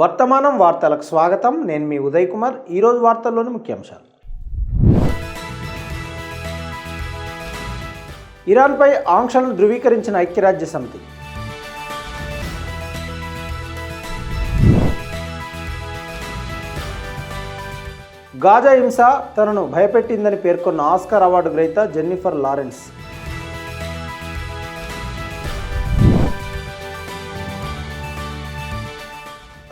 వర్తమానం వార్తలకు స్వాగతం. నేను మీ ఉదయ్ కుమార్. ఈరోజు వార్తల్లోని ముఖ్యాంశాలు. ఇరాన్పై ఆంక్షలను ధృవీకరించిన ఐక్యరాజ్య సమితి. గాజా హింస తనను భయపెట్టిందని పేర్కొన్న ఆస్కార్ అవార్డు గ్రహీత జెన్నిఫర్ లారెన్స్.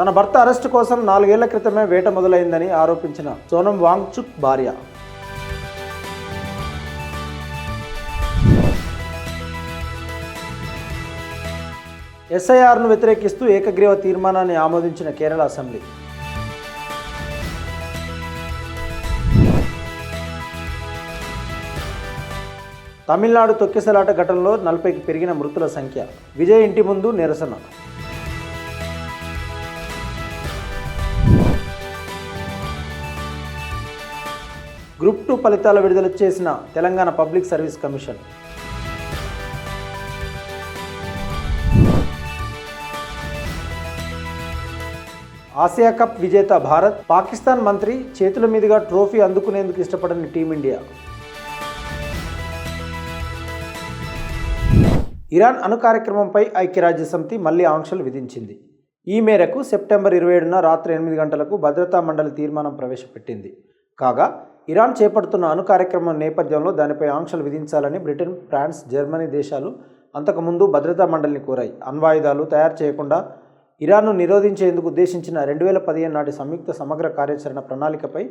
తన భర్త అరెస్టు కోసం నాలుగేళ్ళ క్రితమే వేట మొదలైందని ఆరోపించిన సోనం వాంగ్చుక్ భార్య. ఎస్ఐఆర్ను వ్యతిరేకిస్తూ ఏకగ్రీవ తీర్మానాన్ని ఆమోదించిన కేరళ అసెంబ్లీ. తమిళనాడు తొక్కిసలాట ఘటనలో నలభైకి పెరిగిన మృతుల సంఖ్య. విజయ్ ఇంటి ముందు నిరసన. గ్రూప్ టూ ఫలితాల విడుదల చేసిన Telangana public service commission. Asia cup విజేత భారత్ పాకిస్తాన్ మంత్రి చేతుల మీదుగా ట్రోఫీ అందుకునేందుకు ఇష్టపడని టీమిండియా. ఇరాన్ అణు కార్యక్రమంపై ఐక్యరాజ్యసమితి మళ్ళీ ఆంక్షలు విధించింది. ఈ మేరకు సెప్టెంబర్ ఇరవై ఏడున రాత్రి ఎనిమిది గంటలకు భద్రతా మండలి తీర్మానం ప్రవేశపెట్టింది. కాగా ఇరాన్ చేపడుతున్న అణు కార్యక్రమం నేపథ్యంలో దానిపై ఆంక్షలు విధించాలని బ్రిటన్ ఫ్రాన్స్ జర్మనీ దేశాలు అంతకుముందు భద్రతా మండలిని కోరాయి. అణ్వాయుధాలు తయారు చేయకుండా ఇరాన్ను నిరోధించేందుకు ఉద్దేశించిన రెండు వేల పదిహేను నాటి సంయుక్త సమగ్ర కార్యాచరణ ప్రణాళికపై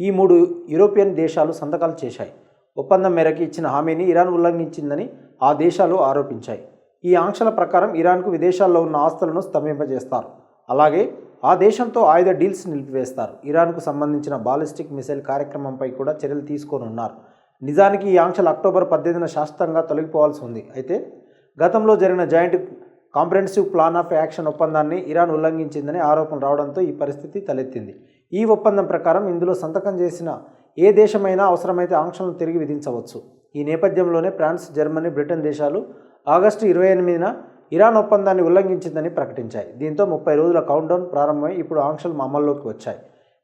ఈ మూడు యూరోపియన్ దేశాలు సంతకాలు చేశాయి. ఒప్పందం మేరకు ఇచ్చిన హామీని ఇరాన్ ఉల్లంఘించిందని ఆ దేశాలు ఆరోపించాయి. ఈ ఆంక్షల ప్రకారం ఇరాన్కు విదేశాల్లో ఉన్న ఆస్తులను స్తంభింపజేస్తారు. అలాగే ఆ దేశంతో ఆయుధ డీల్స్ నిలిపివేస్తారు. ఇరాన్కు సంబంధించిన బాలిస్టిక్ మిసైల్ కార్యక్రమంపై కూడా చర్యలు తీసుకోనున్నారు. నిజానికి ఈ ఆంక్షలు అక్టోబర్ పద్దెనిమిదిన శాశ్వతంగా తొలగిపోవాల్సి ఉంది. అయితే గతంలో జరిగిన joint comprehensive plan of action ఒప్పందాన్ని ఇరాన్ ఉల్లంఘించిందని ఆరోపణలు రావడంతో ఈ పరిస్థితి తలెత్తింది. ఈ ఒప్పందం ప్రకారం ఇందులో సంతకం చేసిన ఏ దేశమైనా అవసరమైతే ఆంక్షలను తిరిగి విధించవచ్చు. ఈ నేపథ్యంలోనే ఫ్రాన్స్ జర్మనీ బ్రిటన్ దేశాలు ఆగస్టు ఇరవై ఎనిమిదిన ఇరాన్ ఒప్పందాన్ని ఉల్లంఘించిందని ప్రకటించాయి. దీంతో ముప్పై రోజుల కౌంట్డౌన్ ప్రారంభమై ఇప్పుడు ఆంక్షలు అమల్లోకి వచ్చాయి.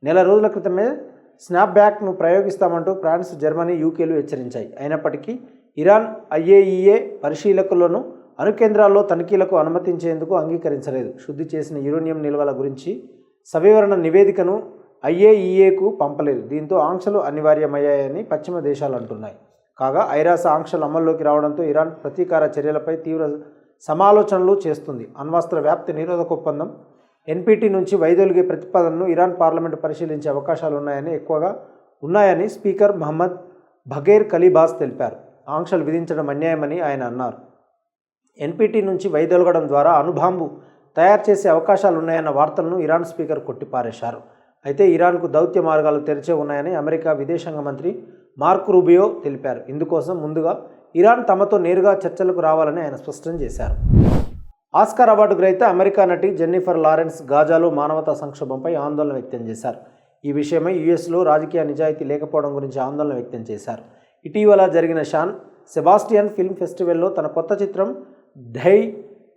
నెల రోజుల క్రితమే స్నాప్ బ్యాక్ను ప్రయోగిస్తామంటూ ఫ్రాన్స్ జర్మనీ యూకేలు హెచ్చరించాయి. అయినప్పటికీ ఇరాన్ ఐఏఈఏ పరిశీలకులను అణుకేంద్రాల్లో తనిఖీలకు అనుమతించేందుకు అంగీకరించలేదు. శుద్ధి చేసిన యురేనియం నిల్వల గురించి సవివరణ నివేదికను ఐఏఈఏకు పంపలేదు. దీంతో ఆంక్షలు అనివార్యమయ్యాయని పశ్చిమ దేశాలు అంటున్నాయి. కాగా ఐరాస ఆంక్షలు అమల్లోకి రావడంతో ఇరాన్ ప్రతీకార చర్యలపై తీవ్ర సమాలోచనలు చేస్తుంది. అణ్వస్త్ర వ్యాప్తి నిరోధక ఒప్పందం ఎన్పిటి నుంచి వైదొలిగే ప్రతిపాదనను ఇరాన్ పార్లమెంటు పరిశీలించే అవకాశాలు ఉన్నాయని ఎక్కువగా ఉన్నాయని స్పీకర్ మహమ్మద్ బగేర్ కలీబాస్ తెలిపారు. ఆంక్షలు విధించడం అన్యాయమని ఆయన అన్నారు. ఎన్పిటి నుంచి వైదొలగడం ద్వారా అణుబాంబు తయారు చేసే అవకాశాలు ఉన్నాయన్న వార్తలను ఇరాన్ స్పీకర్ కొట్టిపారేశారు. అయితే ఇరాన్కు దౌత్య మార్గాలు తెరిచే ఉన్నాయని అమెరికా విదేశాంగ మంత్రి మార్క్ రూబియో తెలిపారు. ఇందుకోసం ముందుగా ఇరాన్ తమతో నేరుగా చర్చలకు రావాలని ఆయన స్పష్టం చేశారు. ఆస్కార్ అవార్డు గ్రహీత అమెరికా నటి జెన్నిఫర్ లారెన్స్ గాజాలో మానవతా సంక్షోభంపై ఆందోళన వ్యక్తం చేశారు. ఈ విషయమై యుఎస్లో రాజకీయ నిజాయితీ లేకపోవడం గురించి ఆందోళన వ్యక్తం చేశారు. ఇటీవల జరిగిన షాన్ సెబాస్టియన్ ఫిల్మ్ ఫెస్టివల్లో తన కొత్త చిత్రం ఢై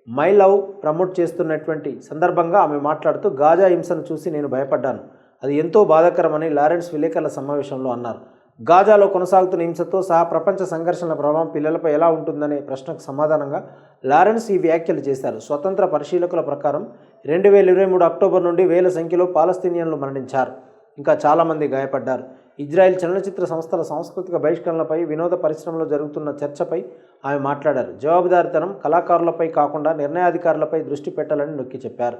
మై లవ్ ప్రమోట్ చేస్తున్నటువంటి సందర్భంగా ఆమె మాట్లాడుతూ గాజా హింసను చూసి నేను భయపడ్డాను. అది ఎంతో బాధాకరమని లారెన్స్ విలేకరుల సమావేశంలో అన్నారు. గాజాలో కొనసాగుతున్న హింసతో సహా ప్రపంచ సంఘర్షణల ప్రభావం పిల్లలపై ఎలా ఉంటుందనే ప్రశ్నకు సమాధానంగా లారెన్స్ ఈ వ్యాఖ్యలు చేశారు. స్వతంత్ర పరిశీలకుల ప్రకారం రెండు వేల ఇరవై మూడు అక్టోబర్ నుండి వేల సంఖ్యలో పాలస్తీనియన్లు మరణించారు. ఇంకా చాలామంది గాయపడ్డారు. ఇజ్రాయెల్ చలనచిత్ర సంస్థల సాంస్కృతిక బహిష్కరణలపై వినోద పరిశ్రమలో జరుగుతున్న చర్చపై ఆమె మాట్లాడారు. జవాబుదారితనం కళాకారులపై కాకుండా నిర్ణయాధికారులపై దృష్టి పెట్టాలని నొక్కి చెప్పారు.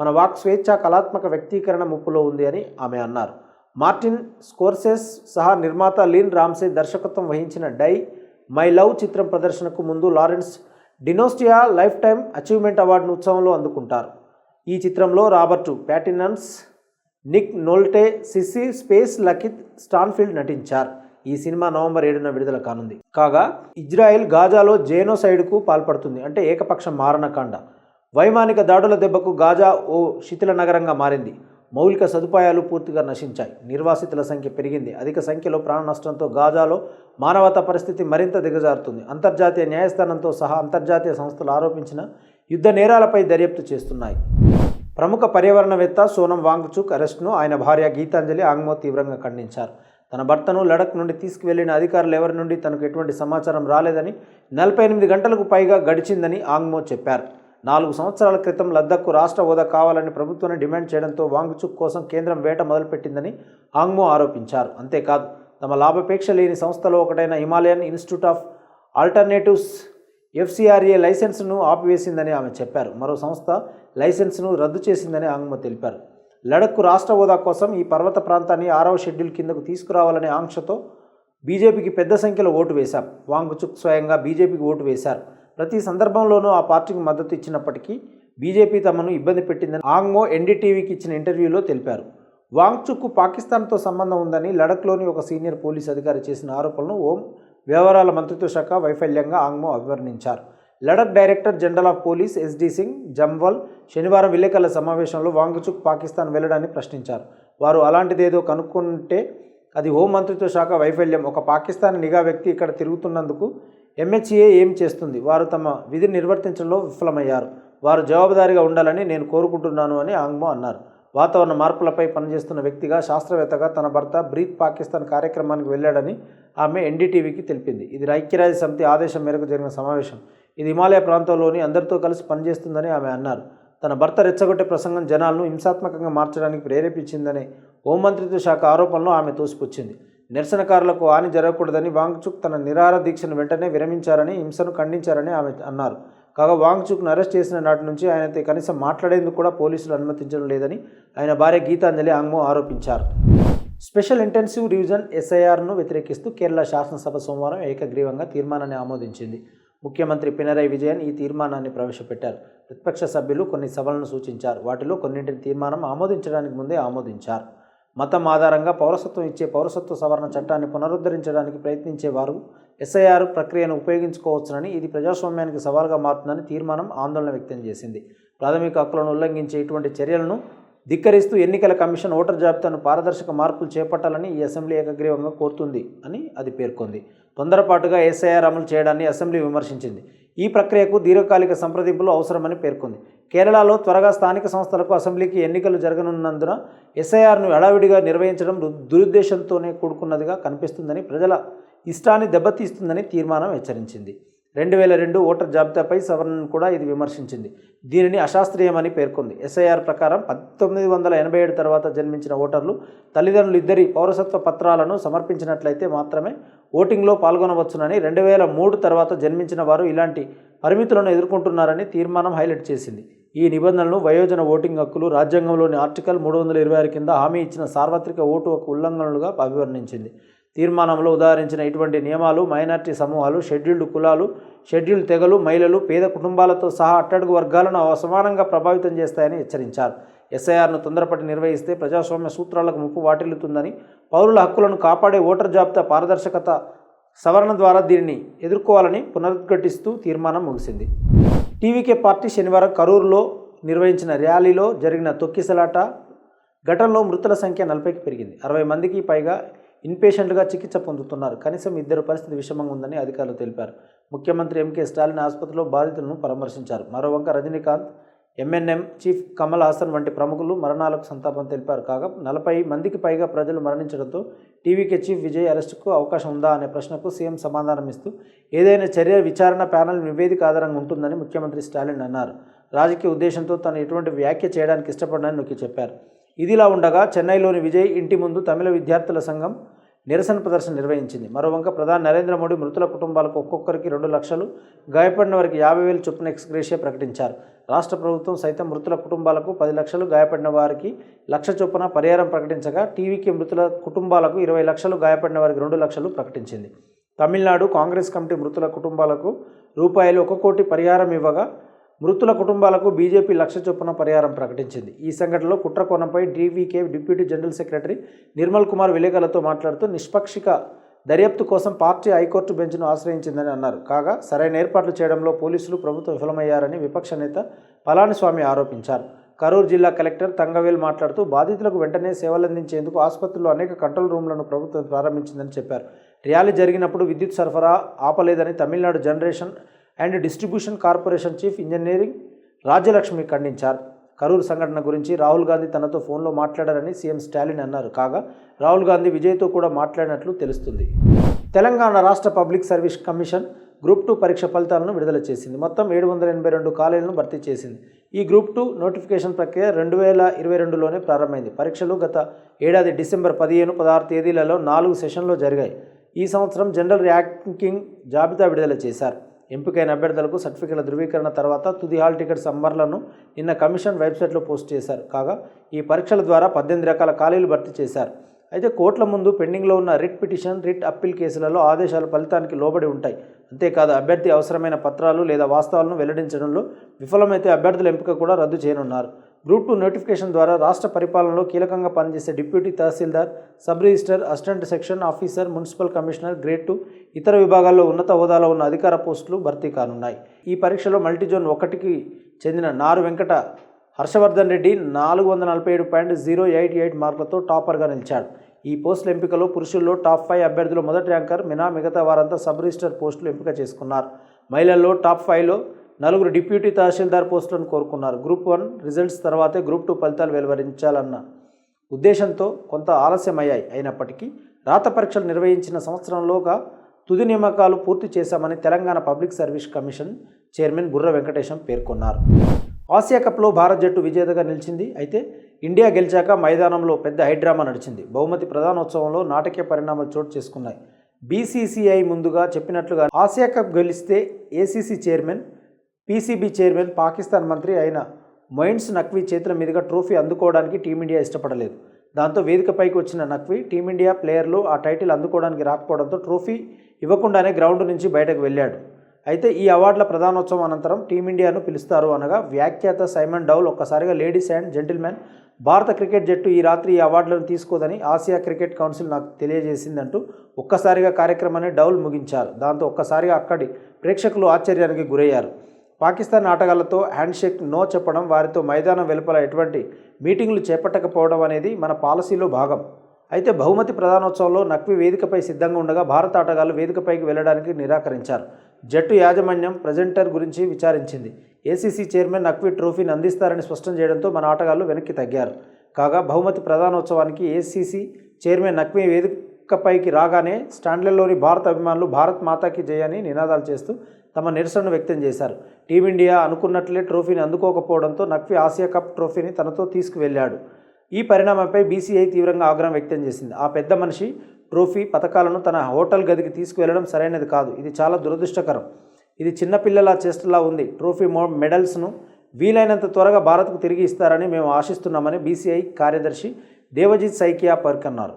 మన వాక్ స్వేచ్ఛ కళాత్మక వ్యక్తీకరణ ముప్పులో ఉంది అని ఆమె అన్నారు. మార్టిన్ స్కోర్సెస్ సహా నిర్మాత లీన్ రామ్సే దర్శకత్వం వహించిన డై మై లవ్ చిత్రం ప్రదర్శనకు ముందు Lawrence Donostia lifetime achievement అవార్డును ఉత్సవంలో అందుకుంటారు. ఈ చిత్రంలో Robert Pattinson Nick Nolte Sissy Spacek Lakeith Stanfield నటించారు. ఈ సినిమా నవంబర్ ఏడున విడుదల కానుంది. కాగా ఇజ్రాయెల్ గాజాలో జేనోసైడ్కు పాల్పడుతుంది. అంటే ఏకపక్ష మారణకాండ వైమానిక దాడుల దెబ్బకు గాజా ఓ శిథిల నగరంగా మారింది. మౌలిక సదుపాయాలు పూర్తిగా నశించాయి. నిర్వాసితుల సంఖ్య పెరిగింది. అధిక సంఖ్యలో ప్రాణ నష్టంతో గాజాలో మానవతా పరిస్థితి మరింత దిగజారుతుంది. అంతర్జాతీయ న్యాయస్థానంతో సహా అంతర్జాతీయ సంస్థలు ఆరోపించిన యుద్ధ నేరాలపై దర్యాప్తు చేస్తున్నాయి. ప్రముఖ పర్యావరణవేత్త సోనం వాంగ్చుక్ అరెస్ట్ను ఆయన భార్య గీతాంజలి ఆంగ్మో తీవ్రంగా ఖండించారు. తన భర్తను లడక్ నుండి తీసుకువెళ్ళిన అధికారులు ఎవరి నుండి తనకు ఎటువంటి సమాచారం రాలేదని నలభై ఎనిమిది గంటలకు పైగా గడిచిందని ఆంగ్మో చెప్పారు. నాలుగు సంవత్సరాల క్రితం లద్దక్కు రాష్ట్ర హోదా కావాలని ప్రభుత్వాన్ని డిమాండ్ చేయడంతో వాంగ్చుక్ కోసం కేంద్రం వేట మొదలుపెట్టిందని ఆంగ్మో ఆరోపించారు. అంతేకాదు తమ లాభాపేక్ష లేని సంస్థలో ఒకటైన Himalayan institute of alternatives FCRA లైసెన్స్ను ఆపివేసిందని ఆమె చెప్పారు. మరో సంస్థ లైసెన్స్ను రద్దు చేసిందని ఆంగ్మో తెలిపారు. లడక్కు రాష్ట్ర హోదా కోసం ఈ పర్వత ప్రాంతాన్ని ఆరవ షెడ్యూల్ కిందకు తీసుకురావాలనే ఆంక్షతో బీజేపీకి పెద్ద సంఖ్యలో ఓటు వేశాం వాంగ్చుక్ స్వయంగా బీజేపీకి ఓటు వేశారు. ప్రతి సందర్భంలోనూ ఆ పార్టీకి మద్దతు ఇచ్చినప్పటికీ బీజేపీ తమను ఇబ్బంది పెట్టిందని ఆంగ్మో ఎన్డీటీవీకి ఇచ్చిన ఇంటర్వ్యూలో తెలిపారు. వాంగ్చుక్కు పాకిస్తాన్తో సంబంధం ఉందని లడఖ్లోని ఒక సీనియర్ పోలీస్ అధికారి చేసిన ఆరోపణలను ఓం వ్యవహారాల మంత్రిత్వ శాఖ వైఫల్యంగా ఆంగ్మో అభివర్ణించారు. Ladakh director general of police SD Singh Jamwal శనివారం విలేకరుల సమావేశంలో వాంగ్చుక్ పాకిస్తాన్ వెళ్ళడాన్ని ప్రశ్నించారు. వారు అలాంటిదేదో కనుక్కుంటే అది హోం మంత్రిత్వ శాఖ వైఫల్యం. ఒక పాకిస్తాన్ నిఘా వ్యక్తి ఇక్కడ తిరుగుతున్నందుకు ఎంహెచ్ఏ ఏం చేస్తుంది? వారు తమ విధిని నిర్వర్తించడంలో విఫలమయ్యారు. వారు జవాబుదారీగా ఉండాలని నేను కోరుకుంటున్నాను అని ఆంగ్మో అన్నారు. వాతావరణ మార్పులపై పనిచేస్తున్న వ్యక్తిగా శాస్త్రవేత్తగా తన భర్త బ్రీత్ పాకిస్తాన్ కార్యక్రమానికి వెళ్ళాడని ఆమె ఎన్డీటీవీకి తెలిపింది. ఇది ఐక్యరాజ్య సమితి ఆదేశం మేరకు జరిగిన సమావేశం. ఇది హిమాలయ ప్రాంతంలోని అందరితో కలిసి పనిచేస్తుందని ఆమె అన్నారు. తన భర్త రెచ్చగొట్టే ప్రసంగం జనాలను హింసాత్మకంగా మార్చడానికి ప్రేరేపించిందనే హోంమంత్రిత్వ శాఖ ఆరోపణలు ఆమె తోసిపుచ్చింది. నిరసనకారులకు హాని జరగకూడదని వాంగ్చుక్ తన నిరార దీక్షను వెంటనే విరమించారని హింసను ఖండించారని ఆమె అన్నారు. కాగా వాంగ్చుక్ను అరెస్ట్ చేసిన నాటి నుంచి ఆయనతో కనీసం మాట్లాడేందుకు కూడా పోలీసులు అనుమతించడం లేదని ఆయన భార్య గీతాంజలి ఆంగ్మో ఆరోపించారు. స్పెషల్ ఇంటెన్సివ్ రివిజన్ ఎస్ఐఆర్ను వ్యతిరేకిస్తూ కేరళ శాసనసభ సోమవారం ఏకగ్రీవంగా తీర్మానాన్ని ఆమోదించింది. ముఖ్యమంత్రి పినరై విజయన్ ఈ తీర్మానాన్ని ప్రవేశపెట్టారు. ప్రతిపక్ష సభ్యులు కొన్ని సభలను సూచించారు. వాటిలో కొన్నింటిని తీర్మానం ఆమోదించడానికి ముందే ఆమోదించారు. మతం ఆధారంగా పౌరసత్వం ఇచ్చే పౌరసత్వ సవరణ చట్టాన్ని పునరుద్ధరించడానికి ప్రయత్నించేవారు ఎస్ఐఆర్ ప్రక్రియను ఉపయోగించుకోవచ్చునని ఇది ప్రజాస్వామ్యానికి సవాల్గా మారుతుందని తీర్మానం ఆందోళన వ్యక్తం చేసింది. ప్రాథమిక హక్కులను ఉల్లంఘించే ఇటువంటి చర్యలను ధిక్కరిస్తూ ఎన్నికల కమిషన్ ఓటర్ జాబితాను పారదర్శక మార్పులు చేపట్టాలని ఈ అసెంబ్లీ ఏకగ్రీవంగా కోరుతుంది అని అది పేర్కొంది. తొందరపాటుగా ఎస్ఐఆర్ అమలు చేయడాన్ని అసెంబ్లీ విమర్శించింది. ఈ ప్రక్రియకు దీర్ఘకాలిక సంప్రదింపులు అవసరమని పేర్కొంది. కేరళలో త్వరగా స్థానిక సంస్థలకు అసెంబ్లీకి ఎన్నికలు జరగనున్నందున ఎస్ఐఆర్ను హడావిడిగా నిర్వహించడం దురుద్దేశంతోనే కూడుకున్నదిగా కనిపిస్తుందని ప్రజల ఇష్టాన్ని దెబ్బతీస్తుందని తీర్మానం హెచ్చరించింది. రెండు వేల రెండు ఓటర్ జాబితాపై సవరణను కూడా ఇది విమర్శించింది. దీనిని అశాస్త్రీయమని పేర్కొంది. ఎస్ఐఆర్ ప్రకారం పంతొమ్మిది వందల ఎనభై ఏడు తర్వాత జన్మించిన ఓటర్లు తల్లిదండ్రులు ఇద్దరి పౌరసత్వ పత్రాలను సమర్పించినట్లయితే మాత్రమే ఓటింగ్లో పాల్గొనవచ్చునని రెండు వేల మూడు తర్వాత జన్మించిన వారు ఇలాంటి పరిమితులను ఎదుర్కొంటున్నారని తీర్మానం హైలైట్ చేసింది. ఈ నిబంధనలు వయోజన ఓటింగ్ హక్కులు రాజ్యాంగంలోని ఆర్టికల్ మూడు వందల ఇరవై ఆరు కింద హామీ ఇచ్చిన సార్వత్రిక ఓటు హక్కు ఉల్లంఘనలుగా అభివర్ణించింది. తీర్మానంలో ఉదాహరించిన ఇటువంటి నియమాలు మైనార్టీ సమూహాలు షెడ్యూల్డ్ కులాలు షెడ్యూల్డ్ తెగలు మహిళలు పేద కుటుంబాలతో సహా అట్టడుగు వర్గాలను అసమానంగా ప్రభావితం చేస్తాయని హెచ్చరించారు. ఎస్ఐఆర్ను తొందరపడి నిర్వహిస్తే ప్రజాస్వామ్య సూత్రాలకు ముప్పు వాటిల్లుతుందని పౌరుల హక్కులను కాపాడే ఓటర్ జాబితా పారదర్శకత సవరణ ద్వారా దీనిని ఎదుర్కోవాలని పునరుద్ఘటిస్తూ తీర్మానం ముగిసింది. టీవీకే పార్టీ శనివారం కరూరులో నిర్వహించిన ర్యాలీలో జరిగిన తొక్కిసలాట ఘటనలో మృతుల సంఖ్య నలభైకి పెరిగింది. అరవై మందికి పైగా ఇన్పేషెంట్లుగా చికిత్స పొందుతున్నారు. కనీసం ఇద్దరు పరిస్థితి విషమంగా ఉందని అధికారులు తెలిపారు. ముఖ్యమంత్రి ఎంకే స్టాలిన్ ఆసుపత్రిలో బాధితులను పరామర్శించారు. మరోవంక రజనీకాంత్ ఎంఎన్ఎం చీఫ్ కమల్ హాసన్ వంటి ప్రముఖులు మరణాలకు సంతాపం తెలిపారు. కాగా నలభై మందికి పైగా ప్రజలు మరణించడంతో టీవీకే చీఫ్ విజయ్ అరెస్టుకు అవకాశం ఉందా అనే ప్రశ్నకు సీఎం సమాధానం ఇస్తూ ఏదైనా చర్య విచారణ ప్యానల్ నివేదిక ఆధారంగా ఉంటుందని ముఖ్యమంత్రి స్టాలిన్ అన్నారు. రాజకీయ ఉద్దేశంతో తను ఎటువంటి వ్యాఖ్య చేయడానికి ఇష్టపడనని నొక్కి చెప్పారు. ఇదిలా ఉండగా చెన్నైలోని విజయ్ ఇంటి ముందు తమిళ విద్యార్థుల సంఘం నిరసన ప్రదర్శన నిర్వహించింది. మరోవంక ప్రధాని నరేంద్ర మోడీ మృతుల కుటుంబాలకు ఒక్కొక్కరికి రెండు లక్షలు గాయపడిన వారికి యాభై వేలు చొప్పున ఎక్స్గ్రేషియా ప్రకటించారు. రాష్ట్ర ప్రభుత్వం సైతం మృతుల కుటుంబాలకు పది లక్షలు గాయపడిన వారికి లక్ష చొప్పున పరిహారం ప్రకటించగా టీవీకి మృతుల కుటుంబాలకు ఇరవై లక్షలు గాయపడిన వారికి రెండు లక్షలు ప్రకటించింది. తమిళనాడు కాంగ్రెస్ కమిటీ మృతుల కుటుంబాలకు రూపాయలు ఒక కోటి పరిహారం ఇవ్వగా మృతుల కుటుంబాలకు బీజేపీ లక్ష చొప్పున పరిహారం ప్రకటించింది. ఈ సంఘటనలో కుట్రకోణంపై DVK deputy general secretary Nirmal Kumar విలేకరులతో మాట్లాడుతూ నిష్పక్షిక దర్యాప్తు కోసం పార్టీ హైకోర్టు బెంచ్ను ఆశ్రయించిందని అన్నారు. కాగా సరైన ఏర్పాట్లు చేయడంలో పోలీసులు ప్రభుత్వం విఫలమయ్యారని విపక్ష నేత పళనిస్వామి ఆరోపించారు. కరూరు జిల్లా కలెక్టర్ తంగవేల్ మాట్లాడుతూ బాధితులకు వెంటనే సేవలందించేందుకు ఆసుపత్రిలో అనేక కంట్రోల్ రూమ్లను ప్రభుత్వం ప్రారంభించిందని చెప్పారు. ర్యాలీ జరిగినప్పుడు విద్యుత్ సరఫరా ఆపలేదని Tamil Nadu generation and distribution corporation chief engineering Rajyalakshmi ఖండించారు. కరూరు సంఘటన గురించి రాహుల్ గాంధీ తనతో ఫోన్లో మాట్లాడారని సీఎం స్టాలిన్ అన్నారు. కాగా రాహుల్ గాంధీ విజయ్తో కూడా మాట్లాడినట్లు తెలుస్తుంది. తెలంగాణ రాష్ట్ర public service commission group two పరీక్ష ఫలితాలను విడుదల చేసింది. మొత్తం ఏడు వందల ఎనభై రెండు కాలేజీలను భర్తీ చేసింది. ఈ గ్రూప్ టూ నోటిఫికేషన్ ప్రక్రియ రెండు వేల ఇరవై రెండులోనే ప్రారంభమైంది. పరీక్షలు గత ఏడాది డిసెంబర్ పదిహేను పదహారు తేదీలలో నాలుగు సెషన్లో జరిగాయి. ఈ సంవత్సరం జనరల్ ర్యాంకింగ్ జాబితా విడుదల చేశారు. ఎంపికైన అభ్యర్థులకు సర్టిఫికెట్ల ధృవీకరణ తర్వాత తుది హాల్ టికెట్ సంబర్లను నిన్న కమిషన్ వెబ్సైట్లో పోస్ట్ చేశారు. కాగా ఈ పరీక్షల ద్వారా పద్దెనిమిది రకాల ఖాళీలు భర్తీ చేశారు. అయితే కోర్టుల ముందు పెండింగ్లో ఉన్న రిట్ పిటిషన్ రిట్ అప్పీల్ కేసులలో ఆదేశాలు ఫలితానికి లోబడి ఉంటాయి. అంతేకాదు అభ్యర్థి అవసరమైన పత్రాలు లేదా వాస్తవాలను వెల్లడించడంలో విఫలమైతే అభ్యర్థుల ఎంపిక కూడా రద్దు చేయనున్నారు. గ్రూప్ టూ నోటిఫికేషన్ ద్వారా రాష్ట్ర పరిపాలనలో కీలకంగా పనిచేసే deputy tahsildar sub register assistant section officer municipal commissioner grade two ఇతర విభాగాల్లో ఉన్నత హోదాలో ఉన్న అధికార పోస్టులు భర్తీ కానున్నాయి. ఈ పరీక్షలో మల్టీజోన్ ఒకటికి చెందిన నారు వెంకట హర్షవర్ధన్ రెడ్డి నాలుగు వందల నలభై ఏడు పాయింట్ జీరో ఎయిట్ ఎయిట్ మార్కులతో టాపర్గా నిలిచాడు. ఈ పోస్టుల ఎంపికలో పురుషుల్లో టాప్ ఫైవ్ అభ్యర్థులు మొదటి ర్యాంకర్ మినా మిగతా వారంతా సబ్ రిజిస్టర్ పోస్టులు ఎంపిక చేసుకున్నారు. మహిళల్లో టాప్ ఫైవ్లో నలుగురు డిప్యూటీ తహసీల్దార్ పోస్టులను కోరుకున్నారు. గ్రూప్ వన్ రిజల్ట్స్ తర్వాతే గ్రూప్ టూ ఫలితాలు వెలువరించాలన్న ఉద్దేశంతో కొంత ఆలస్యమయ్యాయి. అయినప్పటికీ రాత పరీక్షలు నిర్వహించిన సంవత్సరంలోగా తుది నియామకాలు పూర్తి చేశామని Telangana public service commission chairman Burra Venkatesham పేర్కొన్నారు. ఆసియా కప్లో భారత్ జట్టు విజేతగా నిలిచింది. అయితే ఇండియా గెలిచాక మైదానంలో పెద్ద హైడ్రామా నడిచింది. బహుమతి ప్రధానోత్సవంలో నాటకీయ పరిణామాలు చోటు చేసుకున్నాయి. బీసీసీఐ ముందుగా చెప్పినట్లుగా ఆసియా కప్ గెలిస్తే ACC chairman PCB chairman Pakistan మంత్రి అయిన మొయిన్స్ నక్వీ చేతుల మీదుగా ట్రోఫీ అందుకోవడానికి టీమిండియా ఇష్టపడలేదు. దాంతో వేదికపైకి వచ్చిన నక్వీ టీమిండియా ప్లేయర్లు ఆ టైటిల్ అందుకోవడానికి రాకపోవడంతో ట్రోఫీ ఇవ్వకుండానే గ్రౌండ్ నుంచి బయటకు వెళ్ళాడు. అయితే ఈ అవార్డుల ప్రధానోత్సవం అనంతరం టీమిండియాను పిలుస్తారు అనగా వ్యాఖ్యాత సైమన్ డౌల్ ఒక్కసారిగా లేడీస్ అండ్ జెంటిల్మెన్ భారత క్రికెట్ జట్టు ఈ రాత్రి ఈ అవార్డులను తీసుకోదని ఆసియా క్రికెట్ కౌన్సిల్ నాకు తెలియజేసిందంటూ ఒక్కసారిగా కార్యక్రమాన్ని డౌల్ ముగించారు. దాంతో ఒక్కసారిగా అక్కడి ప్రేక్షకులు ఆశ్చర్యానికి గురయ్యారు. పాకిస్తాన్ ఆటగాళ్ళతో హ్యాండ్షేక్ నో చెప్పడం వారితో మైదానం వెలుపల ఎటువంటి మీటింగ్లు చేపట్టకపోవడం అనేది మన పాలసీలో భాగం. అయితే బహుమతి ప్రధానోత్సవంలో నక్వి వేదికపై సిద్ధంగా ఉండగా భారత ఆటగాళ్ళు వేదికపైకి వెళ్ళడానికి నిరాకరించారు. జట్టు యాజమాన్యం ప్రజెంటర్ గురించి విచారించింది. ఏసీసీ చైర్మన్ నక్వి ట్రోఫీని అందిస్తారని స్పష్టం చేయడంతో మన ఆటగాళ్ళు వెనక్కి తగ్గారు. కాగా బహుమతి ప్రధానోత్సవానికి ఏసీసీ చైర్మన్ నక్వి వేదికపైకి రాగానే స్టాండ్లలోని భారత అభిమానులు భారత్ మాతాకి జయని నినాదాలు చేస్తూ తమ నిరసనను వ్యక్తం చేశారు. టీమిండియా అనుకున్నట్లే ట్రోఫీని అందుకోకపోవడంతో నక్వి ఆసియా కప్ ట్రోఫీని తనతో తీసుకువెళ్ళాడు ఈ పరిణామంపై బీసీఐ తీవ్రంగా ఆగ్రహం వ్యక్తం చేసింది. ఆ పెద్ద మనిషి ట్రోఫీ పథకాలను తన హోటల్ గదికి తీసుకువెళ్ళడం సరైనది కాదు. ఇది చాలా దురదృష్టకరం. ఇది చిన్నపిల్లల చేష్టలా ఉంది. ట్రోఫీ మో మెడల్స్ను వీలైనంత త్వరగా భారత్కు తిరిగి ఇస్తారని మేము ఆశిస్తున్నామని బీసీఐ కార్యదర్శి దేవజిత్ సైకియా పేర్కొన్నారు